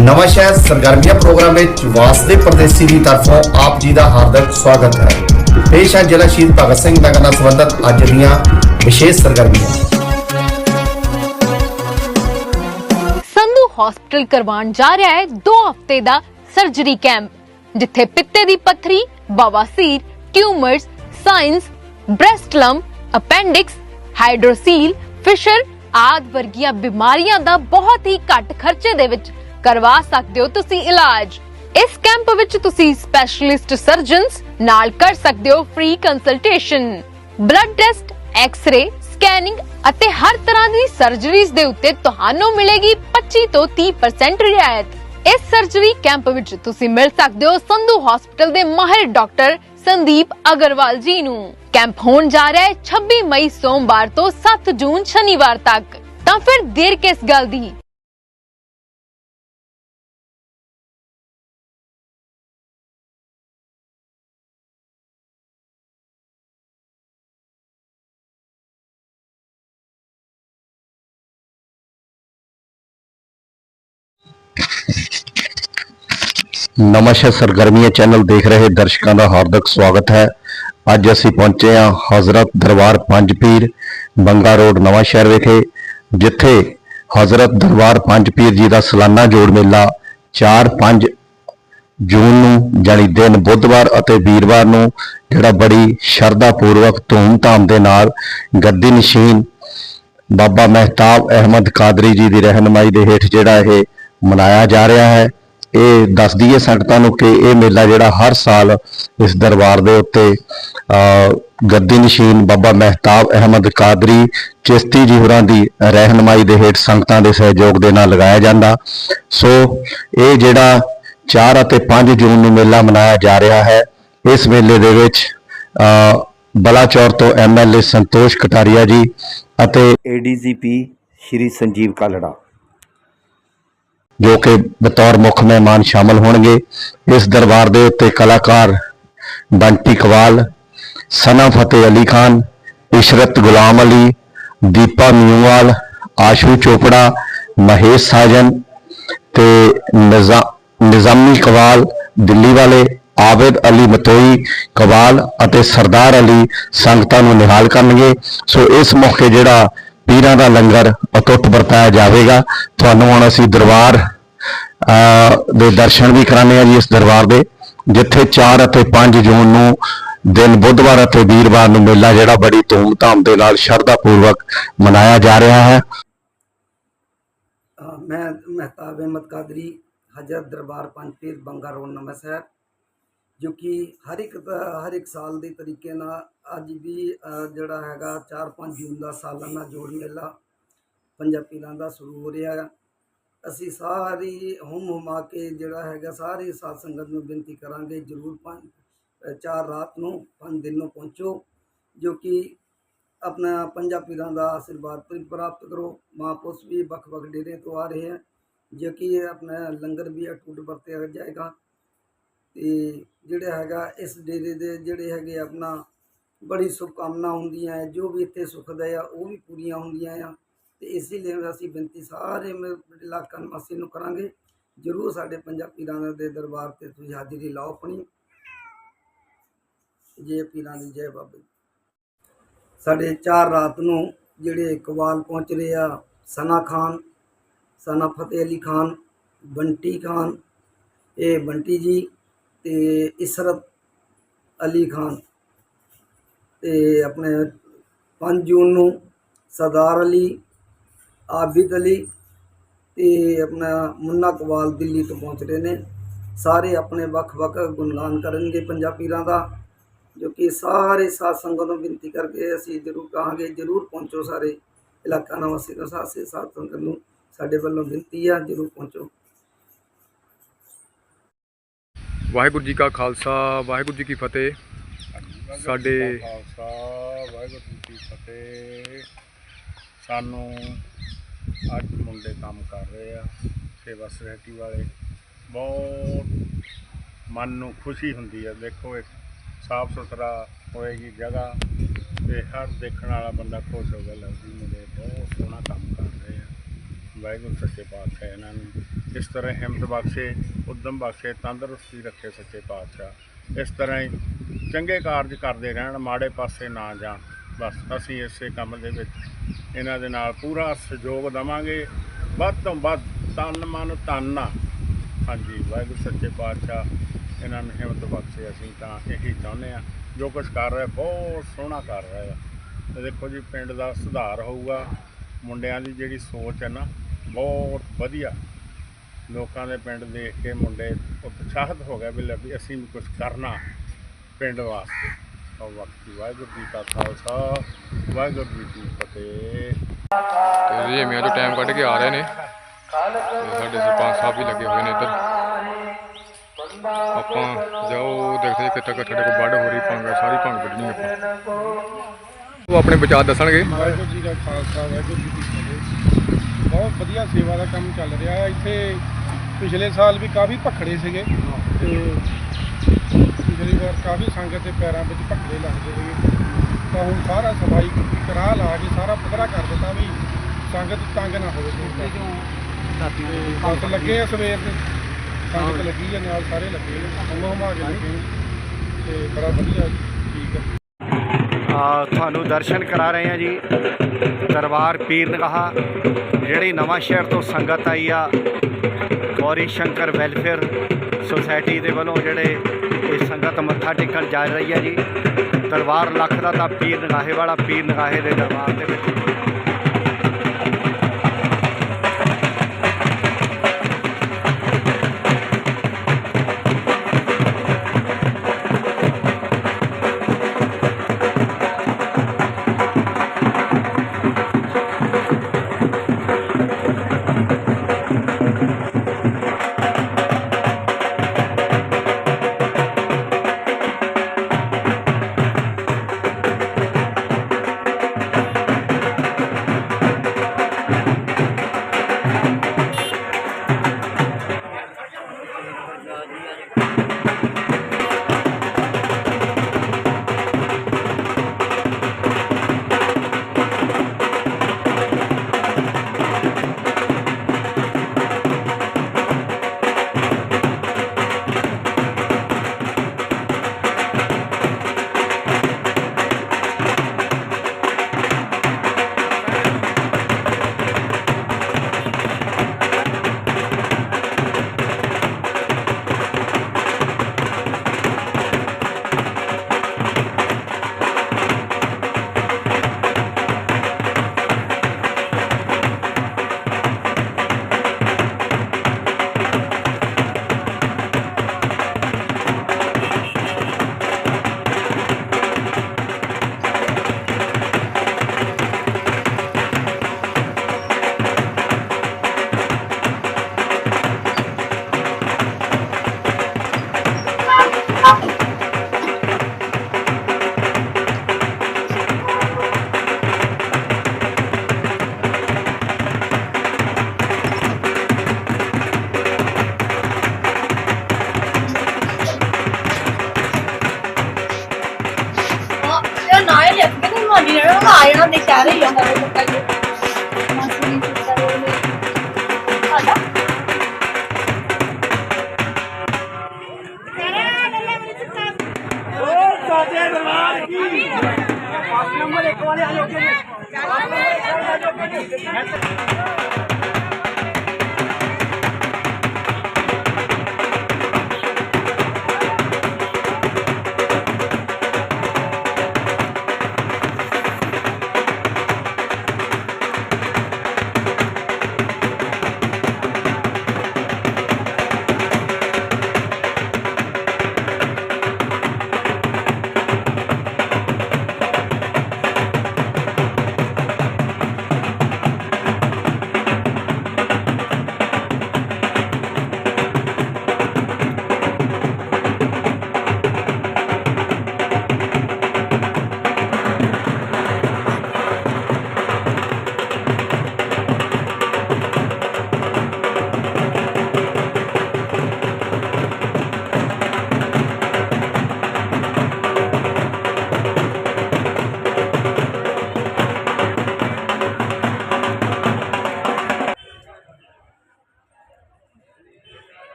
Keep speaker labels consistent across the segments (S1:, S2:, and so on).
S1: ਨਵਾਂ ਸ਼ਹਿਰ ਸਰਗਰਮੀਆਂ ਪ੍ਰੋਗਰਾਮ ਵਿੱਚ ਵਾਸਦੇ ਪਰਦੇਸੀ ਦੀ ਤਰਫੋਂ ਆਪ ਜੀ ਦਾ ਹਾਰਦਿਕ ਸਵਾਗਤ ਹੈ। ਪੇਸ਼ ਹੈ ਜ਼ਿਲ੍ਹਾ ਸ਼ਹੀਦ ਭਗਤ ਸਿੰਘ ਨਗਰ ਨਾਲ ਸੰਬੰਧਿਤ ਅੱਜ ਦੀਆਂ ਵਿਸ਼ੇਸ਼ ਸਰਗਰਮੀਆਂ।
S2: ਸੰਧੂ ਹਸਪੀਟਲ ਕਰਵਾਉਣ ਜਾ ਰਿਹਾ ਹੈ 2 ਹਫ਼ਤੇ ਦਾ ਸਰਜਰੀ ਕੈਂਪ ਜਿੱਥੇ ਪਿੱਤੇ ਦੀ ਪੱਥਰੀ ਬਵਾਸੀਰ tumours, sinus, breast lump appendix hydrocele fissure ਆਦ ਵਰਗੀਆਂ ਬਿਮਾਰੀਆਂ ਦਾ ਬਹੁਤ ਹੀ ਘੱਟ ਖਰਚੇ ਦੇ ਵਿੱਚ ਕਰਵਾ ਸਕਦੇ ਹੋ ਤੁਸੀਂ ਇਲਾਜ। ਇਸ ਕੈਂਪ ਵਿੱਚ ਤੁਸੀਂ ਸਪੈਸ਼ਲਿਸਟ ਸਰਜਨਸ ਨਾਲ ਕਰ ਸਕਦੇ ਹੋ free consultation blood test X-ray scanning ਅਤੇ ਹਰ ਤਰ੍ਹਾਂ ਦੀ ਸਰਜਰੀਜ਼ ਦੇ ਉੱਤੇ ਤੁਹਾਨੂੰ ਮਿਲੇਗੀ 25 ਤੋਂ 30% ਰਿਆਇਤ। ਇਸ ਸਰਜਰੀ ਕੈਂਪ ਵਿੱਚ ਤੁਸੀਂ ਮਿਲ ਸਕਦੇ ਹੋ ਸੰਧੂ ਹਸਪੀਟਲ ਦੇ ਮਾਹਿਰ ਡਾਕਟਰ ਸੰਦੀਪ ਅਗਰਵਾਲ ਜੀ ਨੂੰ। ਕੈਂਪ ਹੋਣ ਜਾ ਰਿਹਾ ਹੈ 26 ਮਈ ਸੋਮਵਾਰ ਤੋਂ 7 ਜੂਨ ਸ਼ਨੀਵਾਰ ਤੱਕ। ਤਾਂ ਫਿਰ ਦੇਰ ਕਿਸ ਗੱਲ ਦੀ?
S3: ਨਮਸਕਾਰ ਸਰਗਰਮੀਆਂ ਚੈਨਲ ਦੇਖ ਰਹੇ ਦਰਸ਼ਕਾਂ ਦਾ ਹਾਰਦਿਕ ਸਵਾਗਤ ਹੈ। ਅੱਜ ਅਸੀਂ ਪਹੁੰਚੇ ਹਾਂ ਹਜ਼ਰਤ ਦਰਬਾਰ ਪੰਜ ਪੀਰ ਬੰਗਾ ਰੋਡ ਨਵਾਂ ਸ਼ਹਿਰ ਵਿਖੇ, ਜਿੱਥੇ ਹਜ਼ਰਤ ਦਰਬਾਰ ਪੰਜ ਪੀਰ ਜੀ ਦਾ ਸਾਲਾਨਾ ਜੋੜ ਮੇਲਾ 4-5 ਜੂਨ ਨੂੰ ਜਾਣੀ ਦਿਨ ਬੁੱਧਵਾਰ ਅਤੇ ਵੀਰਵਾਰ ਨੂੰ ਜਿਹੜਾ ਬੜੀ ਸ਼ਰਧਾ ਪੂਰਵਕ ਧੂਮ-ਧਾਮ ਦੇ ਨਾਲ ਗੱਦੀ ਨਸ਼ੀਨ ਬਾਬਾ ਮਹਿਤਾਬ ਅਹਿਮਦ ਕਾਦਰੀ ਜੀ ਦੀ ਰਹਿਨਮਾਈ ਦੇ ਹੇਠ ਜਿਹੜਾ ਇਹ ਮਨਾਇਆ ਜਾ ਰਿਹਾ ਹੈ। ਇਹ ਦੱਸਦੀ ਹੈ ਸੰਗਤਾਂ ਨੂੰ ਕਿ ਇਹ ਮੇਲਾ ਜਿਹੜਾ ਹਰ ਸਾਲ ਇਸ ਦਰਬਾਰ ਦੇ ਉੱਤੇ ਗੱਦੀ ਨਸ਼ੀਨ ਬਾਬਾ ਮਹਿਤਾਬ ਅਹਿਮਦ ਕਾਦਰੀ ਚਿਸ਼ਤੀ ਜੀ ਹੋਰਾਂ ਦੀ ਰਹਿਨਮਾਈ ਦੇ ਹੇਠ ਸੰਗਤਾਂ ਦੇ ਸਹਿਯੋਗ ਦੇ ਨਾਲ ਲਗਾਇਆ ਜਾਂਦਾ। ਸੋ ਇਹ ਜਿਹੜਾ 4 ਅਤੇ 5 ਜੂਨ ਨੂੰ ਮੇਲਾ ਮਨਾਇਆ ਜਾ ਰਿਹਾ ਹੈ, ਇਸ ਮੇਲੇ ਦੇ ਵਿੱਚ ਬਲਾਚੌਰ ਤੋਂ ਐਮਐਲਏ ਸੰਤੋਸ਼ ਕਟਾਰੀਆ ਜੀ ਅਤੇ
S4: ਏਡੀਜੀਪੀ ਸ਼੍ਰੀ ਸੰਜੀਵ ਕਾਲੜਾ।
S3: ਜੋ ਕਿ ਬਤੌਰ ਮੁੱਖ ਮਹਿਮਾਨ ਸ਼ਾਮਲ ਹੋਣਗੇ। ਇਸ ਦਰਬਾਰ ਦੇ ਉੱਤੇ ਕਲਾਕਾਰ ਬੰਟੀ ਕਵਾਲ, ਸਨਾ ਫਤਿਹ ਅਲੀ ਖਾਨ, ਇਸ਼ਰਤ ਗੁਲਾਮ ਅਲੀ, ਦੀਪਾ ਮਿਊਵਾਲ, ਆਸ਼ੂ ਚੋਪੜਾ, ਮਹੇਸ਼ ਸਾਜਨ ਤੇ ਨਿਜ਼ਾ- ਨਿਜ਼ਾਮੀ ਕਵਾਲ, ਦਿੱਲੀ ਵਾਲੇ ਆਬਿਦ ਅਲੀ ਮਤੋਈ ਕਵਾਲ ਅਤੇ ਸਰਦਾਰ ਅਲੀ ਸੰਗਤਾਂ ਨੂੰ ਨਿਹਾਲ ਕਰਨਗੇ। ਸੋ ਇਸ ਮੌਕੇ ਜਿਹੜਾ ਪੀਰਾਂ ਦਾ ਲੰਗਰ ਅਟੁੱਟ ਵਰਤਾਇਆ ਜਾਵੇਗਾ। ਤੁਹਾਨੂੰ ਹੁਣ ਅਸੀਂ ਦਰਬਾਰ ਦੇ ਦਰਸ਼ਨ ਵੀ ਕਰਾਣੇ ਆ ਜੀ ਇਸ ਦਰਬਾਰ ਦੇ ਜਿੱਥੇ 4 ਅਤੇ 5 ਜੂਨ ਨੂੰ ਦਿਨ ਬੁੱਧਵਾਰ ਅਤੇ ਵੀਰਵਾਰ ਨੂੰ ਮੇਲਾ ਜਿਹੜਾ ਬੜੀ ਧੂਮ-ਧਾਮ ਦੇ ਨਾਲ ਸ਼ਰਧਾ ਪੂਰਵਕ ਮਨਾਇਆ ਜਾ ਰਿਹਾ ਹੈ।
S5: ਅ, ਮੈਂ ਮਹਿਤਾਬ ਅਹਿਮਦ ਕਾਦਰੀ ਹਜ਼ਰਤ ਦਰਬਾਰ ਪੰਜ ਪੀਰ ਬੰਗਾ ਜੋ ਕਿ ਹਰ ਇੱਕ ਦਾ- ਹਰ ਇੱਕ ਸਾਲ ਦੇ ਤਰੀਕੇ ਨਾਲ ਅੱਜ ਵੀ ਜਿਹੜਾ ਹੈਗਾ 4-5 ਜੂਨ ਦਾ ਸਾਲਾਨਾ ਜੋੜ ਮੇਲਾ ਪੰਜਾਂ ਪੀਰਾਂ ਦਾ ਸ਼ੁਰੂ ਹੋ ਰਿਹਾ ਹੈ ਅਸੀਂ ਸਾਰੀ ਹੁਮ ਹੁਮਾ ਕੇ ਜਿਹੜਾ ਹੈਗਾ ਸਾਰੀ ਸਾਧ ਸੰਗਤ ਨੂੰ ਬੇਨਤੀ ਕਰਾਂਗੇ, ਜਰੂਰ ਪੰਜ ਚਾਰ ਰਾਤ ਨੂੰ ਪੰਜ ਦਿਨ ਨੂੰ ਪਹੁੰਚੋ, ਜੋ ਕਿ ਆਪਣਾ ਪੰਜਾਂ ਪੀਰਾਂ ਦਾ ਆਸ਼ੀਰਵਾਦ ਪ੍ਰਾਪਤ ਕਰੋ। ਮਹਾਂਪੁਰਸ਼ ਵੀ ਵੱਖ ਵੱਖ ਡੇਰੇ ਤੋਂ ਆ ਰਹੇ ਹੈ ਜੋ ਕਿ ਆਪਣਾ ਲੰਗਰ ਵੀ ਅਟੁੱਟ ਵਰਤਿਆ ਜਾਏਗਾ। ਤੇ ਜਿਹੜਾ ਹੈਗਾ ਇਸ ਡੇਰੇ ਦੇ ਜਿਹੜੇ ਹੈਗੇ ਆਪਣਾ ਬੜੀ ਸ਼ੁਭਕਾਮਨਾ ਹੁੰਦੀਆਂ ਹੈ, ਜੋ ਵੀ ਇੱਥੇ ਸੁਖਦਾ ਆ, ਉਹ ਵੀ ਪੂਰੀਆਂ ਹੁੰਦੀਆਂ ਆ। ਤੇ ਇਸੇ ਲਈ ਅਸੀਂ ਬੇਨਤੀ ਸਾਰੇ ਮ- ਇਲਾਕਾ ਨਿਵਾਸੀ ਨੂੰ ਕਰਾਂਗੇ, ਜਰੂਰ ਸਾਡੇ ਪੰਜਾਬ ਪੀਰਾਂ ਦੇ ਦਰਬਾਰ ਤੇ ਤੁਸੀਂ ਹਾਜ਼ਰੀ ਲਾਓ ਆਪਣੀ। ਜੈ ਪੀਰਾਂ ਦੀ ਜੈ ਬਾਬੇ ਸਾਡੇ ਚਾਰ ਰਾਤ ਨੂੰ ਜਿਹੜੇ ਕਵਾਲ ਪਹੁੰਚ ਰਹੇ ਆ, ਸਨਾ ਖਾਨ, ਸਨਾ ਫਤਿਹ ਅਲੀ ਖਾਨ, ਬੰਟੀ ਖਾਨ, ਇਹ ਬੰਟੀ ਜੀ ਤੇ ਇਸਰਤ ਅਲੀ ਖਾਨ ਅਤੇ ਆਪਣੇ ਪੰਜ ਜੂਨ ਨੂੰ ਸਰਦਾਰ ਅਲੀ, ਆਬਿਦ ਅਲੀ ਅਤੇ ਆਪਣਾ ਮੁੰਨਾ ਕਵਾਲ ਦਿੱਲੀ ਤੋਂ ਪਹੁੰਚ ਰਹੇ ਨੇ। ਸਾਰੇ ਆਪਣੇ ਵੱਖ-ਵੱਖ ਗੁਣਗਾਨ ਕਰਨਗੇ ਪੰਜਾਬੀ ਪੀਰਾਂ ਦਾ, ਜੋ ਕਿ ਸਾਰੇ ਸਾਧ ਸੰਗਤ ਨੂੰ ਬੇਨਤੀ ਕਰਕੇ ਅਸੀਂ ਜ਼ਰੂਰ ਕਹਾਂਗੇ, ਜ਼ਰੂਰ ਪਹੁੰਚੋ ਸਾਰੇ ਇਲਾਕਾ ਨਿਵਾਸੀ ਨੂੰ ਸਾਸੇ ਸਾਧ ਸੰਗਤ ਨੂੰ ਸਾਡੇ ਵੱਲੋਂ ਬੇਨਤੀ ਆ, ਜ਼ਰੂਰ ਪਹੁੰਚੋ।
S6: ਵਾਹਿਗੁਰੂ ਜੀ ਕਾ ਖਾਲਸਾ, ਵਾਹਿਗੁਰੂ ਜੀ ਕੀ ਫਤਿਹ। ਸਾਡੇ
S7: ਖਾਲਸਾ ਵਾਹਿਗੁਰੂ ਜੀ ਕੀ ਫਤਿਹ ਸਾਨੂੰ ਅੱਜ ਮੁੰਡੇ ਕੰਮ ਕਰ ਰਹੇ ਆ, ਸੇਵਾ ਸੁਸਾਇਟੀ ਵਾਲੇ। ਬਹੁਤ ਮਨ ਨੂੰ ਖੁਸ਼ੀ ਹੁੰਦੀ ਹੈ ਦੇਖੋ ਇੱਕ ਸਾਫ਼ ਸੁਥਰਾ ਹੋਏਗੀ ਜਗ੍ਹਾ ਤੇ ਹਰ ਦੇਖਣ ਵਾਲਾ ਬੰਦਾ ਖੁਸ਼ ਹੋ ਗਿਆ ਲੱਗਦੀ, ਮੁੰਡੇ ਬਹੁਤ ਸੋਹਣਾ ਕੰਮ ਕਰ ਰਹੇ ਵਾਹਿਗੁਰੂ ਸੱਚੇ ਪਾਤਸ਼ਾਹ ਇਹਨਾਂ ਨੂੰ। ਇਸ ਤਰ੍ਹਾਂ ਹਿੰਮਤ ਬਖਸ਼ੇ, ਉਦਮ ਬਖਸ਼ੇ, ਤੰਦਰੁਸਤੀ ਰੱਖੇ ਸੱਚੇ ਪਾਤਸ਼ਾਹ। ਇਸ ਤਰ੍ਹਾਂ ਹੀ ਚੰਗੇ ਕਾਰਜ ਕਰਦੇ ਰਹਿਣ, ਮਾੜੇ ਪਾਸੇ ਨਾ ਜਾਣ। ਬਸ ਅਸੀਂ ਇਸੇ ਕੰਮ ਦੇ ਵਿੱਚ ਇਹਨਾਂ ਦੇ ਨਾਲ ਪੂਰਾ ਸਹਿਯੋਗ ਦਵਾਂਗੇ। ਵੱਧ ਤੋਂ ਵੱਧ ਤਨ ਮਨ ਧਨ ਹਾਂਜੀ, ਵਾਹਿਗੁਰੂ ਸੱਚੇ ਪਾਤਸ਼ਾਹ ਇਹਨਾਂ ਨੂੰ ਹਿੰਮਤ ਬਖਸ਼ੇ। ਅਸੀਂ ਤਾਂ ਇਹੀ ਚਾਹੁੰਦੇ ਆ ਜੋ ਕੁਝ ਕਰ ਰਿਹਾ, ਬਹੁਤ ਸੋਹਣਾ ਕਰ ਰਿਹਾ ਆ ਦੇਖੋ ਜੀ, ਪਿੰਡ ਦਾ ਸੁਧਾਰ ਹੋਊਗਾ। ਮੁੰਡਿਆਂ ਦੀ ਜਿਹੜੀ ਸੋਚ ਹੈ ਨਾ ਬਹੁਤ ਵਧੀਆ। ਲੋਕਾਂ ਦੇ ਪਿੰਡ ਦੇਖ ਕੇ ਮੁੰਡੇ ਉਤਸ਼ਾਹਿਤ ਹੋ ਗਏ ਵੀ ਲੈ ਵੀ ਅਸੀਂ ਵੀ ਕੁਝ ਕਰਨਾ ਪਿੰਡ ਵਾਸਤੇ। ਤਾਂ ਵਕਤੀ ਵਾਹਿਗੁਰੂ ਜੀ ਕਾ ਖਾਲਸਾ ਵਾਹਿਗੁਰੂ ਜੀ ਕੀ ਫਤਿਹ।
S6: ਤੇ ਜੀ ਮੀਆਂ ਜੋ ਟਾਈਮ ਕੱਢ ਕੇ ਆ ਰਹੇ ਨੇ। ਤੇ ਸਾਡੇ ਸਰਪੰਚ ਸਾਹਿਬ ਵੀ ਲੱਗੇ ਹੋਏ ਨੇ ਇੱਧਰ। ਆਪਾਂ ਜਾਓ ਦੇਖਦੇ ਕਿੱਥੇ ਕਿੱਥੇ ਸਾਡੇ ਕੋਲ ਵੱਢ ਹੋ ਰਹੀ ਭੰਗ ਸਾਰੀ ਭੰਗ ਵੱਢਣੀ ਆਪਾਂ। ਉਹ ਆਪਣੇ ਵਿਚਾਰ ਦੱਸਣਗੇ।
S8: ਵਾਹਿਗੁਰੂ ਜੀ ਦਾ ਖਾਲਸਾ ਵਾਹਿਗੁਰੂ ਜੀ ਕੀ ਬਹੁਤ ਵਧੀਆ ਸੇਵਾ ਦਾ ਕੰਮ ਚੱਲ ਰਿਹਾ ਹੈ ਇੱਥੇ ਪਿਛਲੇ ਸਾਲ ਵੀ ਕਾਫੀ ਭਖੜੇ ਸੀਗੇ ਤੇ ਪਿਛਲੀ ਵਾਰ ਕਾਫੀ ਸੰਗਤ ਦੇ ਪੈਰਾਂ ਵਿੱਚ ਭਖੜੇ ਲੱਗਦੇ ਸੀਗੇ। ਤਾਂ ਹੁਣ ਸਾਰਾ ਸਫ਼ਾਈ ਕਰਾ ਲਾ ਕੇ ਸਾਰਾ ਪੱਧਰਾ ਕਰ ਦਿੱਤਾ ਵੀ ਸੰਗਤ ਤੰਗ ਨਾ ਹੋਵੇ। ਕੋਈ ਤੇ ਬਸ ਲੱਗੇ ਆ ਸਵੇਰ ਦੇ। ਸੰਗਤ ਲੱਗੀ ਆ ਨਾਲ ਸਾਰੇ ਲੱਗੇ ਨੇ ਹਮਾ ਹਮਾ ਕੇ ਲੱਗੇ ਤੇ ਬੜਾ ਵਧੀਆ ਠੀਕ ਹੈ
S1: ਆ। ਤੁਹਾਨੂੰ ਦਰਸ਼ਨ ਕਰਾ ਰਹੇ ਹਾਂ ਜੀ। ਦਰਬਾਰ ਪੀਰ ਨਗਾਹ, ਜਿਹੜੀ ਨਵਾਂ ਸ਼ਹਿਰ ਤੋਂ ਸੰਗਤ ਆਈ ਆ, ਗੌਰੀ ਸ਼ੰਕਰ ਵੈਲਫੇਅਰ ਸੁਸਾਇਟੀ ਦੇ ਵੱਲੋਂ ਜਿਹੜੇ ਇਹ ਸੰਗਤ ਮੱਥਾ ਟੇਕਣ ਜਾ ਰਹੀ ਹੈ ਜੀ। ਦਰਬਾਰ ਲੱਖ ਦਾ ਤਾਂ ਪੀਰ ਨਗਾਹੇ ਵਾਲਾ ਪੀਰ ਨਗਾਹੇ ਦੇ ਦਰਬਾਰ ਦੇ ਵਿੱਚ।
S9: ਮੰਨੀ ਨਾ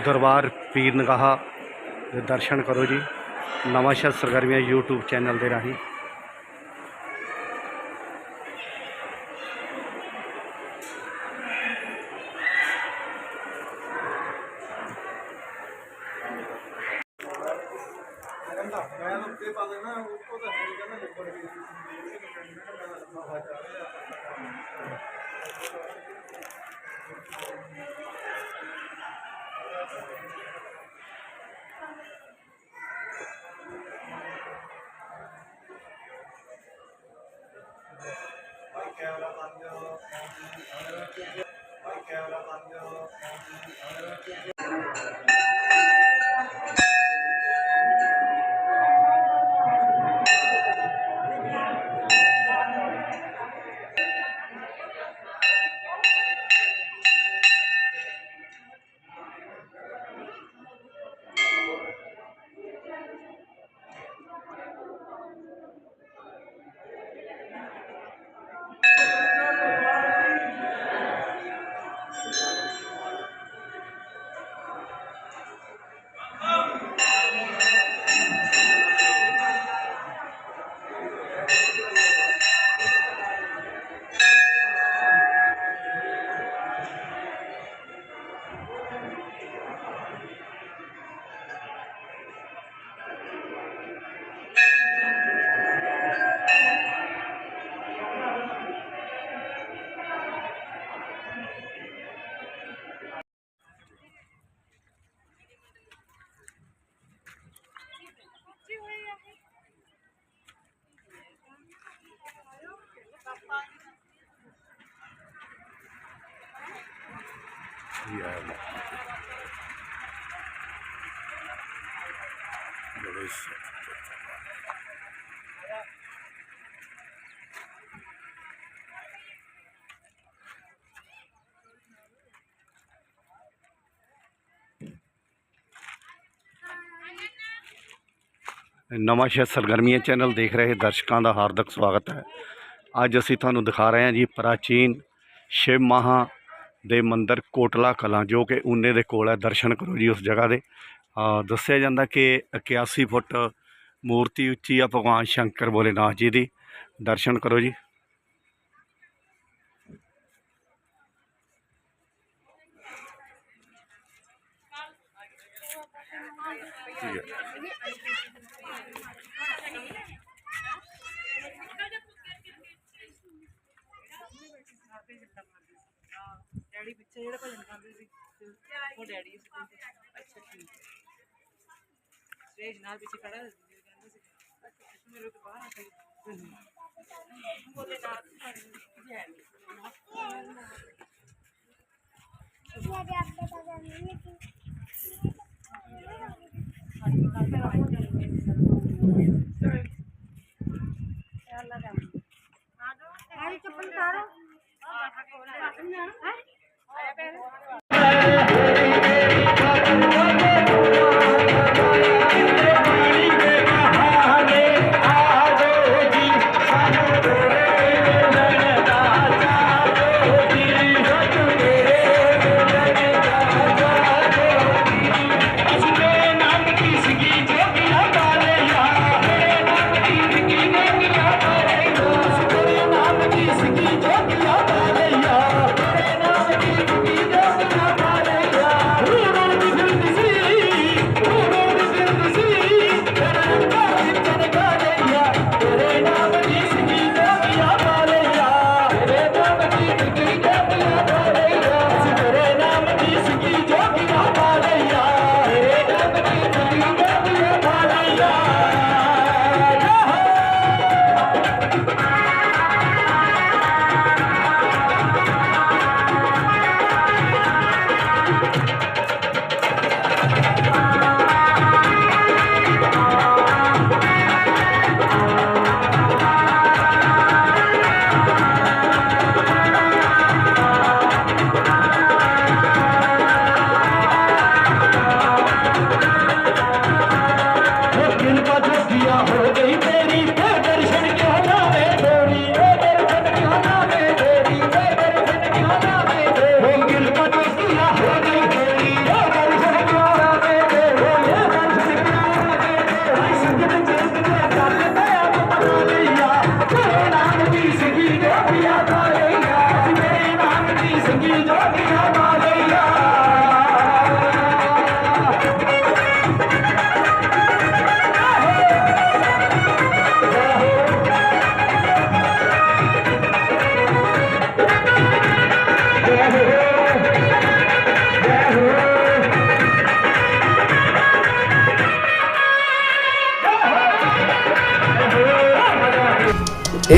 S10: ਦਰਬਾਰ ਪੀਰ ਨਗਾਹਾ ਦੇ ਦਰਸ਼ਨ ਕਰੋ ਜੀ ਨਵਾਂ ਸ਼ਹਿਰ ਸਰਗਰਮੀਆਂ YouTube ਚੈਨਲ ਦੇ ਰਾਹੀਂ ਨਵਾਂ ਸ਼ਹਿਰ ਸਰਗਰਮੀਆਂ ਚੈਨਲ ਦੇਖ ਰਹੇ ਦਰਸ਼ਕਾਂ ਦਾ ਹਾਰਦਿਕ ਸਵਾਗਤ ਹੈ। ਅੱਜ ਅਸੀਂ ਤੁਹਾਨੂੰ ਦਿਖਾ ਰਹੇ ਹਾਂ ਜੀ ਪ੍ਰਾਚੀਨ ਸ਼ਿਵ ਮਹਾ ਦੇ ਮੰਦਿਰ ਕੋਟਲਾ ਕਲਾਂ, ਜੋ ਕਿ ਊਨੇ ਦੇ ਕੋਲ ਹੈ, ਦਰਸ਼ਨ ਕਰੋ ਜੀ ਉਸ ਜਗ੍ਹਾ ਦੇ। ਦੱਸਿਆ ਜਾਂਦਾ ਕਿ 81 ਫੁੱਟ ਮੂਰਤੀ ਉੱਚੀ ਆ ਭਗਵਾਨ ਸ਼ੰਕਰ ਭੋਲੇਨਾਥ ਜੀ ਦੀ। ਦਰਸ਼ਨ ਕਰੋ ਜੀ।
S11: ਡੈਡੀ ਪਿੱਛੇ ਜਿਹੜੇ ਭਜਨ ਗਾਉਂਦੇ ਸੀ, ਉਹ ਡੈਡੀ ਸੀ ਅੱਛਾ, ਠੀਕ ਸਟੇਜ ਨਾਲ ਪਿੱਛੇ ਖੜਾ ਸੀ ਕਹਿੰਦੇ ਸੀ। ਅੱਛਾ ਮੇਰੇ ਤੋਂ ਬਾਹਰ ਆ ਕੇ। ਬੋਲੇ ਨਾ ਜੈ ਚੱਪਲ